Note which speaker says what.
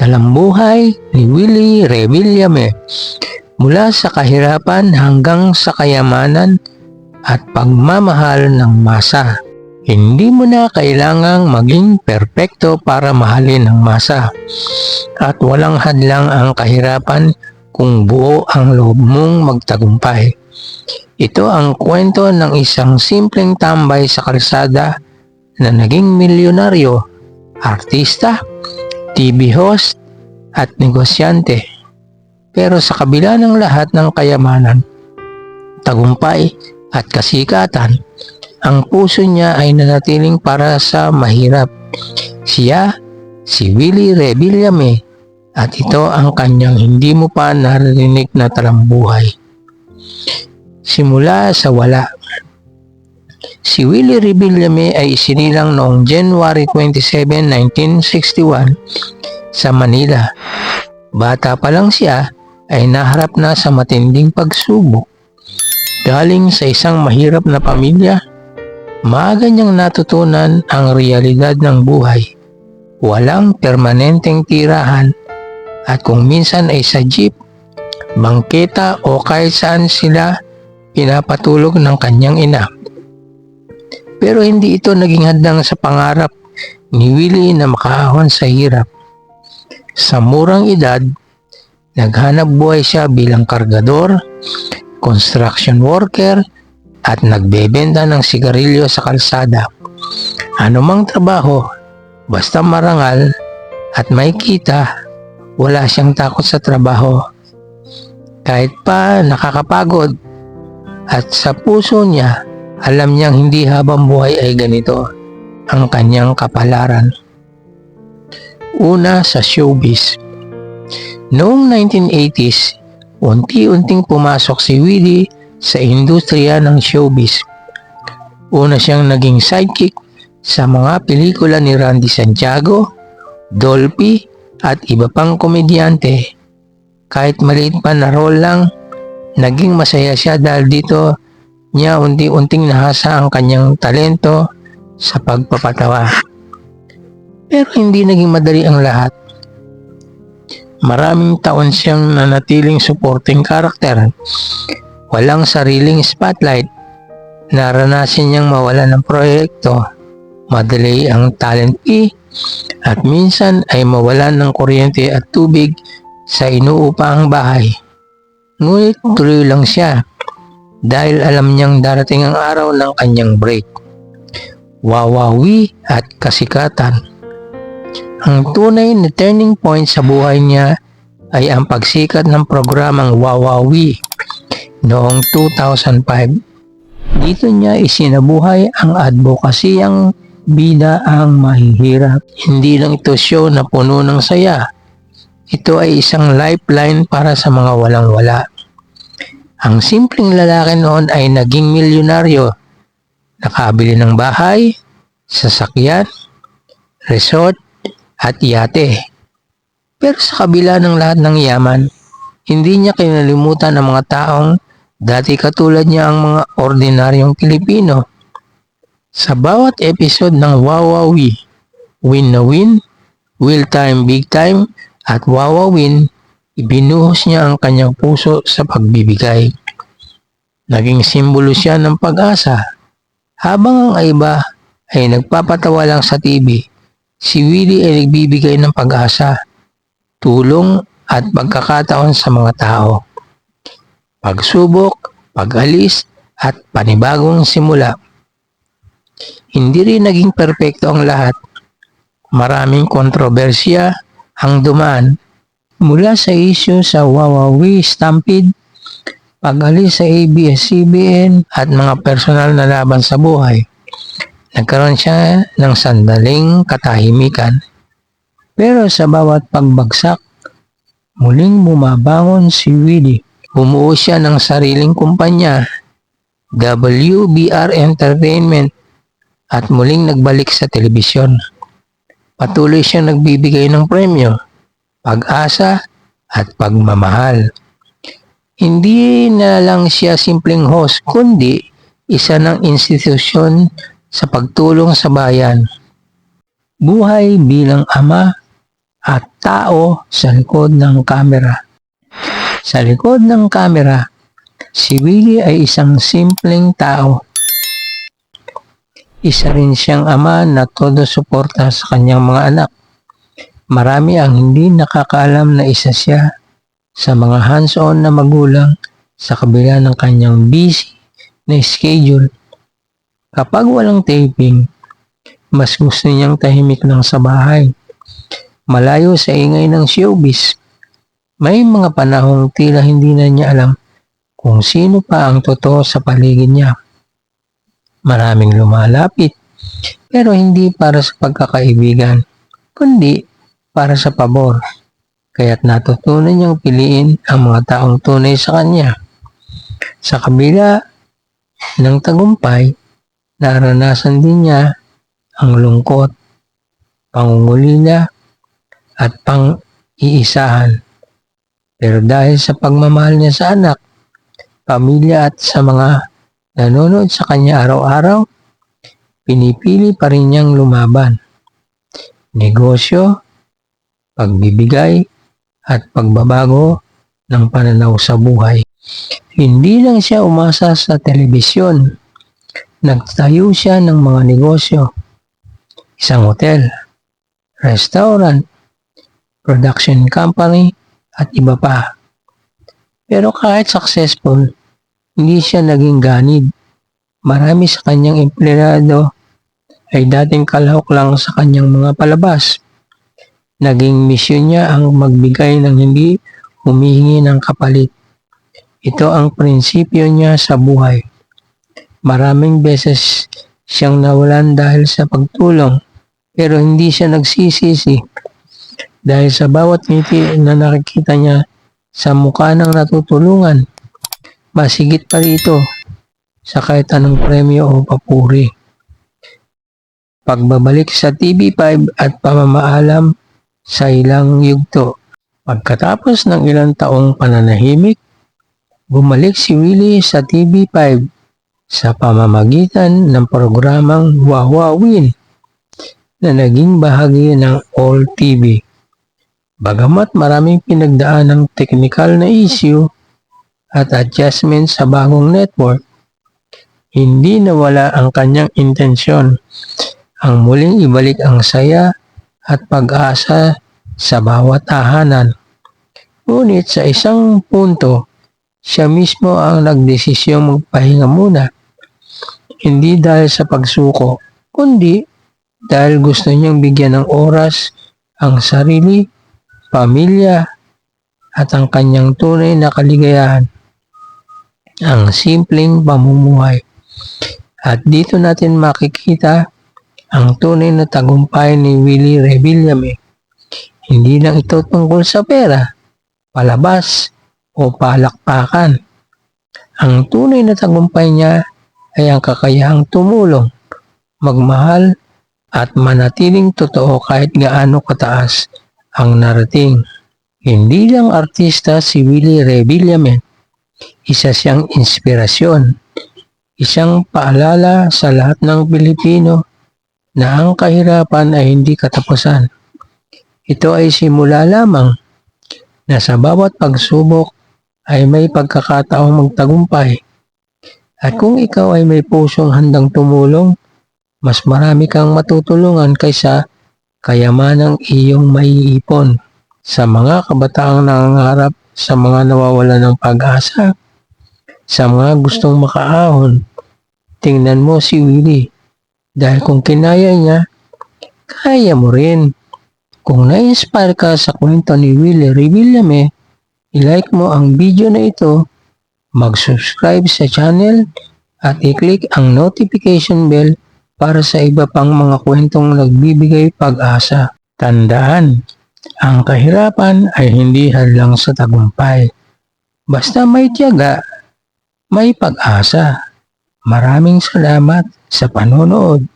Speaker 1: Talambuhay ni Willie Revillame mula sa kahirapan hanggang sa kayamanan at pagmamahal ng masa. Hindi mo na kailangang maging perpekto para mahalin ang masa at walang hadlang ang kahirapan kung buo ang loob mong magtagumpay. Ito ang kwento ng isang simpleng tambay sa kalsada na naging milyonaryo, artista, TV host at negosyante. Pero sa kabila ng lahat ng kayamanan, tagumpay at kasikatan, ang puso niya ay nanatiling para sa mahirap. Siya, si Willie Revillame, at ito ang kanyang hindi mo pa narinig na talambuhay. Simula sa wala. Si Willie Revillame ay isinilang noong January 27, 1961 sa Manila. Bata pa lang siya ay naharap na sa matinding pagsubok. Galing sa isang mahirap na pamilya, maaga niyang natutunan ang realidad ng buhay. Walang permanenteng tirahan at kung minsan ay sa jeep, bangketa o kahit saan sila pinapatulog ng kanyang ina. Pero hindi ito naging hadlang sa pangarap ni Willie na makahon sa hirap. Sa murang edad, naghanap buhay siya bilang kargador, construction worker, at nagbebenta ng sigarilyo sa kalsada. Anumang trabaho, basta marangal at may kita, wala siyang takot sa trabaho. Kahit pa nakakapagod at sa puso niya, alam niyang hindi habang buhay ay ganito ang kanyang kapalaran. Una sa showbiz. Noong 1980s, unti-unting pumasok si Willie sa industriya ng showbiz. Una siyang naging sidekick sa mga pelikula ni Randy Santiago, Dolphy at iba pang komedyante. Kahit maliit pa na role lang, naging masaya siya dahil dito niya unti-unting nahasa ang kanyang talento sa pagpapatawa. Pero hindi naging madali ang lahat. Maraming taon siyang nanatiling supporting karakter. Walang sariling spotlight. Naranasin niyang mawala ng proyekto. Madali ang talent fee at minsan ay mawalan ng kuryente at tubig sa inuupahang bahay. Ngunit tuloy lang siya dahil alam niyang darating ang araw ng kanyang break. Wawawi at kasikatan. Ang tunay na turning point sa buhay niya ay ang pagsikat ng programang Wawawi noong 2005. Dito niya isinabuhay ang advokasiyang bida ang mahihirap. Hindi lang ito show na puno ng saya. Ito ay isang lifeline para sa mga walang-wala. Ang simpleng lalaki noon ay naging milyonaryo. Nakabili ng bahay, sasakyan, resort, at yate. Pero sa kabila ng lahat ng yaman, hindi niya kinalimutan ang mga taong dati katulad niya ang mga ordinaryong Pilipino. Sa bawat episode ng Wawawi, Win na Win, Will Time Big Time, at Wawawin, ibinuhos niya ang kanyang puso sa pagbibigay. Naging simbolo siya ng pag-asa. Habang ang iba ay nagpapatawa lang sa TV, si Willie ay nagbibigay ng pag-asa, tulong at pagkakataon sa mga tao. Pagsubok, pag-alis at panibagong simula. Hindi rin naging perpekto ang lahat. Maraming kontrobersya ang dumaan mula sa isyu sa Wawawi Stampede, pag-alis sa ABS-CBN at mga personal na laban sa buhay. Nagkaroon siya ng sandaling katahimikan. Pero sa bawat pagbagsak, muling bumabangon si Willie. Bumuo siya ng sariling kumpanya, WBR Entertainment, at muling nagbalik sa telebisyon. Patuloy siyang nagbibigay ng premyo, pag-asa, at pagmamahal. Hindi na lang siya simpleng host, kundi isa ng institusyon sa pagtulong sa bayan. Buhay bilang ama, at tao sa likod ng kamera. Sa likod ng kamera, si Willie ay isang simpleng tao. Isa rin siyang ama na todo suporta sa kanyang mga anak. Marami ang hindi nakakaalam na isa siya sa mga hands-on na magulang sa kabila ng kanyang busy na schedule. Kapag walang taping, mas gusto niyang tahimik lang sa bahay. Malayo sa ingay ng showbiz. May mga panahong tila hindi na niya alam kung sino pa ang totoo sa paligid niya. Maraming lumalapit, pero hindi para sa pagkakaibigan, kundi para sa pabor. Kaya't natutunan niyang piliin ang mga taong tunay sa kanya. Sa kabila ng tagumpay, naranasan din niya ang lungkot, pangungulila, at pang-iisahan. Pero dahil sa pagmamahal niya sa anak, pamilya at sa mga nanonood sa kanya araw-araw, pinipili pa rin niyang lumaban. Negosyo, pagbibigay, at pagbabago ng pananaw sa buhay. Hindi lang siya umasa sa telebisyon. Nagtayo siya ng mga negosyo. Isang hotel, restaurant, production company, at iba pa. Pero kahit successful, hindi siya naging ganid. Marami sa kanyang empleyado ay dating kalahok lang sa kanyang mga palabas. Naging misyon niya ang magbigay ng hindi humihingi ng kapalit. Ito ang prinsipyo niya sa buhay. Maraming beses siyang nawalan dahil sa pagtulong pero hindi siya nagsisisi dahil sa bawat ngiti na nakikita niya sa mukha ng natutulungan. Masigit pa rito sa kahit anong premyo o papuri. Pagbabalik sa TV5 at pamamaalam sa ilang yugto. Pagkatapos ng ilang taong pananahimik, bumalik si Willie sa TV5 sa pamamagitan ng programang Wawawin na naging bahagi ng All TV. Bagamat maraming pinagdaan ng technical na issue at adjustment sa bagong network, hindi nawala ang kanyang intensyon ang muling ibalik ang saya at pag-asa sa bawat tahanan. Ngunit sa isang punto, siya mismo ang nagdesisyong magpahinga muna. Hindi dahil sa pagsuko, kundi dahil gusto niyang bigyan ng oras ang sarili, pamilya, at ang kanyang tunay na kaligayahan. Ang simpleng pamumuhay. At dito natin makikita ang tunay na tagumpay ni Willie Revillame. Hindi lang ito tungkol sa pera, palabas, o palakpakan. Ang tunay na tagumpay niya ay ang kakayahang tumulong, magmahal, at manatiling totoo kahit gaano kataas ang narating. Hindi lang artista si Willie Revillame, isa siyang inspirasyon, isang paalala sa lahat ng Pilipino na ang kahirapan ay hindi katapusan. Ito ay simula lamang na sa bawat pagsubok ay may pagkakataong magtagumpay. At kung ikaw ay may pusong handang tumulong, mas marami kang matutulungan kaysa kayamanang iyong maiipon. Sa mga kabataang nangangarap sa mga nawawala ng pag-asa, sa mga gustong makaahon, tingnan mo si Willie. Dahil kung kinaya niya, kaya mo rin. Kung na-inspire ka sa kwento ni Willie Revillame, i-like mo ang video na ito, mag-subscribe sa channel, at i-click ang notification bell para sa iba pang mga kwentong nagbibigay pag-asa. Tandaan, ang kahirapan ay hindi hadlang sa tagumpay. Basta may tiyaga, may pag-asa. Maraming salamat sa panonood.